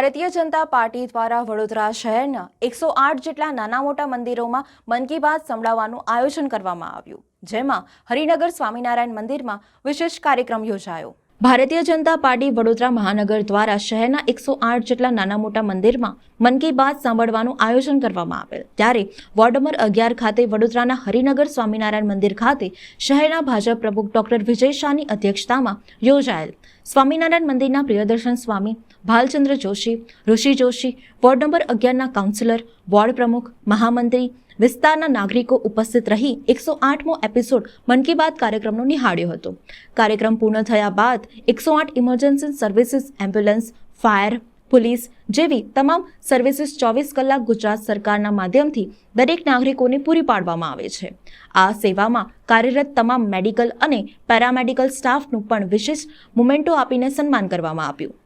Bharatiya Janata party દ્વારા વડોદરા શહેરના એકસો આઠ જેટલા નાના મોટા મંદિરોમાં મન કી બાત સંભળાવવાનું આયોજન કરવામાં આવ્યું, જેમાં હરિનગર સ્વામિનારાયણ મંદિરમાં વિશેષ કાર્યક્રમ યોજાયો. ભારતીય જનતા પાર્ટી વડોદરા મહાનગર દ્વારા શહેરના એકસો આઠ જેટલા નાના મોટા મંદિરમાં મન કી બાત સાંભળવાનું આયોજન કરવામાં આવેલ. ત્યારે વોર્ડ નંબર અગિયાર ખાતે વડોદરાના હરિનગર સ્વામિનારાયણ મંદિર ખાતે શહેરના ભાજપ પ્રમુખ ડોક્ટર વિજય શાહની અધ્યક્ષતામાં યોજાયેલ. સ્વામિનારાયણ મંદિરના પ્રિયદર્શન સ્વામી ભાલચંદ્ર જોશી, ઋષિ જોશી, વોર્ડ નંબર અગિયારના કાઉન્સિલર, વોર્ડ પ્રમુખ, મહામંત્રી વિસ્તારના નાગરિકો ઉપસ્થિત રહી એકસો આઠમો એપિસોડ મન કી બાત કાર્યક્રમનો નિહાળ્યો હતો. કાર્યક્રમ પૂર્ણ થયા બાદ એકસો આઠ emergency services ambulance fire police જેવી તમામ સર્વિસીસ ચોવીસ કલાક ગુજરાત સરકારના માધ્યમથી દરેક નાગરિકોને પૂરી પાડવામાં આવે છે. આ સેવામાં કાર્યરત તમામ મેડિકલ અને પેરામેડિકલ સ્ટાફનું પણ વિશેષ મુમેન્ટો આપીને સન્માન કરવામાં આવ્યું.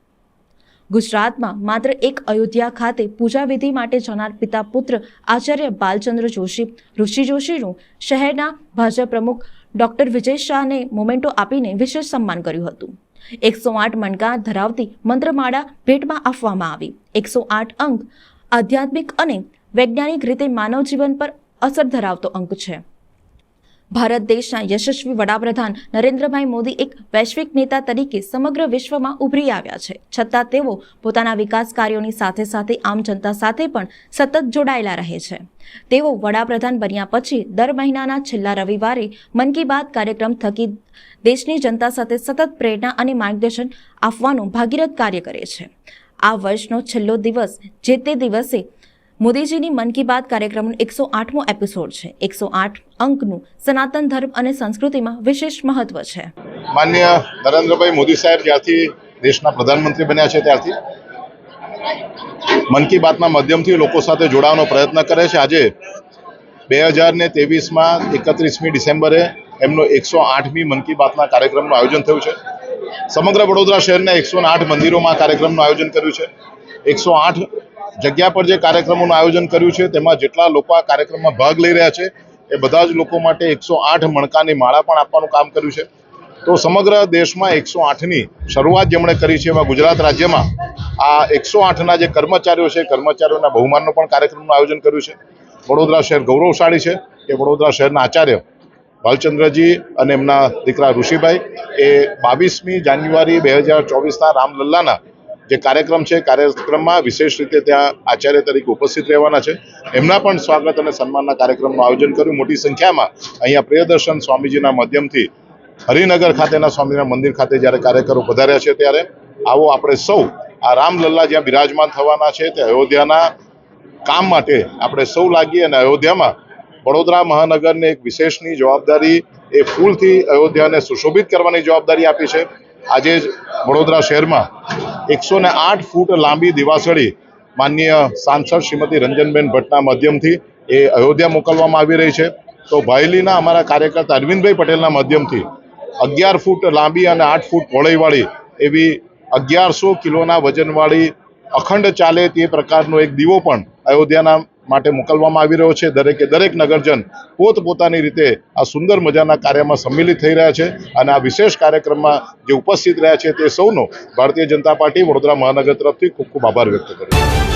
ગુજરાતમાં માત્ર એક અયોધ્યા ખાતે પૂજા વિધિ માટે જનાર પિતા પુત્ર આચાર્ય બાલચંદ્ર જોશી, ઋષિ જોશીનું શહેરના ભાજપ પ્રમુખ ડોક્ટર વિજય શાહને મોમેન્ટો આપીને વિશેષ સન્માન કર્યું હતું. એકસો આઠ મણકા ધરાવતી મંત્રમાળા ભેટમાં આપવામાં આવી. એકસો આઠ અંક આધ્યાત્મિક અને વૈજ્ઞાનિક રીતે માનવ જીવન પર અસર ધરાવતો અંક છે. ભારત દેશના યશસ્વી વડાપ્રધાન નરેન્દ્રભાઈ મોદી એક વૈશ્વિક નેતા તરીકે સમગ્ર વિશ્વમાં ઉભરી આવ્યા છે. છતાં તેઓ પોતાના વિકાસ કાર્યોની સાથે સાથે આમ જનતા સાથે પણ સતત જોડાયેલા રહે છે. તેઓ વડાપ્રધાન બન્યા પછી દર મહિનાના છેલ્લા રવિવારે મન કી બાત કાર્યક્રમ થકી દેશની જનતા સાથે સતત પ્રેરણા અને માર્ગદર્શન આપવાનું ભાગીરથ કાર્ય કરે છે. આ વર્ષનો છેલ્લો દિવસ જે તે દિવસે મોદીજીની મન કી બાત કાર્યક્રમનો એકસો આઠમો એપિસોડ છે. એકસો આઠ અંકનું સનાતન ધર્મ અને સંસ્કૃતિમાં વિશેષ મહત્વ છે. માન્ય નરેન્દ્રભાઈ મોદી સાહેબ જ્યારથી દેશના પ્રધાનમંત્રી બન્યા છે ત્યારથી મન કી બાતના માધ્યમથી લોકો સાથે જોડાવાનો પ્રયત્ન કરે છે. આજે બે હજાર ને ત્રેવીસમાં એકત્રીસમી ડિસેમ્બરે એમનો એકસો આઠમી મન કી બાતના કાર્યક્રમનું આયોજન થયું છે. સમગ્ર વડોદરા શહેરના એકસો આઠ મંદિરોમાં કાર્યક્રમનું આયોજન કર્યું છે. એકસો આઠ જગ્યા પર જે કાર્યક્રમોનું આયોજન કર્યું છે, તેમાં જેટલા લોકો આ કાર્યક્રમમાં ભાગ લઈ રહ્યા છે, એ બધા જ લોકો માટે એકસો આઠ મણકાની માળા પણ આપવાનું કામ કર્યું છે. તો સમગ્ર દેશમાં એકસો આઠની શરૂઆત જેમણે કરી છે, એમાં ગુજરાત રાજ્યમાં આ એકસો આઠના જે કર્મચારીઓ છે, કર્મચારીઓના બહુમાનનો પણ કાર્યક્રમનું આયોજન કર્યું છે. વડોદરા શહેર ગૌરવશાળી છે, કે વડોદરા શહેરના આચાર્ય ભાલચંદ્રજી અને એમના દીકરા ઋષિભાઈ એ બાવીસમી જાન્યુઆરી બે હજાર ચોવીસના રામલલ્લાના જે કાર્યક્રમ છે, કાર્યક્રમમાં વિશેષ રીતે ત્યાં આચાર્ય તરીકે ઉપસ્થિત રહેવાના છે. એમના પણ સ્વાગત અને સન્માનના કાર્યક્રમનું આયોજન કર્યું. મોટી સંખ્યામાં અહીંયા પ્રિયદર્શન સ્વામીજીના માધ્યમથી હરિનગર ખાતેના સ્વામિનારાયણ મંદિર ખાતે જ્યારે કાર્યકરો પધાર્યા છે ત્યારે આવો આપણે સૌ આ રામલલ્લા જ્યાં બિરાજમાન થવાના છે, તે અયોધ્યાના કામ માટે આપણે સૌ લાગીએ અને અયોધ્યામાં વડોદરા મહાનગરને એક વિશેષની જવાબદારી, એ ફૂલથી અયોધ્યાને સુશોભિત કરવાની જવાબદારી આપી છે. આજે જ વડોદરા શહેરમાં એકસો ને આઠ ફૂટ લાંબી દિવાસળી માનનીય સાંસદ શ્રીમતી રંજનબેન ભટ્ટના માધ્યમથી એ અયોધ્યા મોકલવામાં આવી રહી છે. તો ભાયલીના અમારા કાર્યકર્તા અરવિંદભાઈ પટેલના માધ્યમથી અગિયાર ફૂટ લાંબી અને આઠ ફૂટ પહોળાઈવાળી એવી અગિયારસો કિલોના વજનવાળી અખંડ ચાલે તે પ્રકારનો એક દીવો પણ અયોધ્યાના માટે મોકલવામાં આવી રહ્યો છે. દરેકે દરેક નગરજન પોતપોતાની રીતે આ સુંદર મજાના કાર્યમાં સંમિલિત થઈ રહ્યા છે અને આ વિશેષ કાર્યક્રમમાં જે ઉપસ્થિત રહ્યા છે તે સૌનો ભારતીય જનતા પાર્ટી વડોદરા મહાનગર તરફથી ખૂબ ખૂબ આભાર વ્યક્ત કરું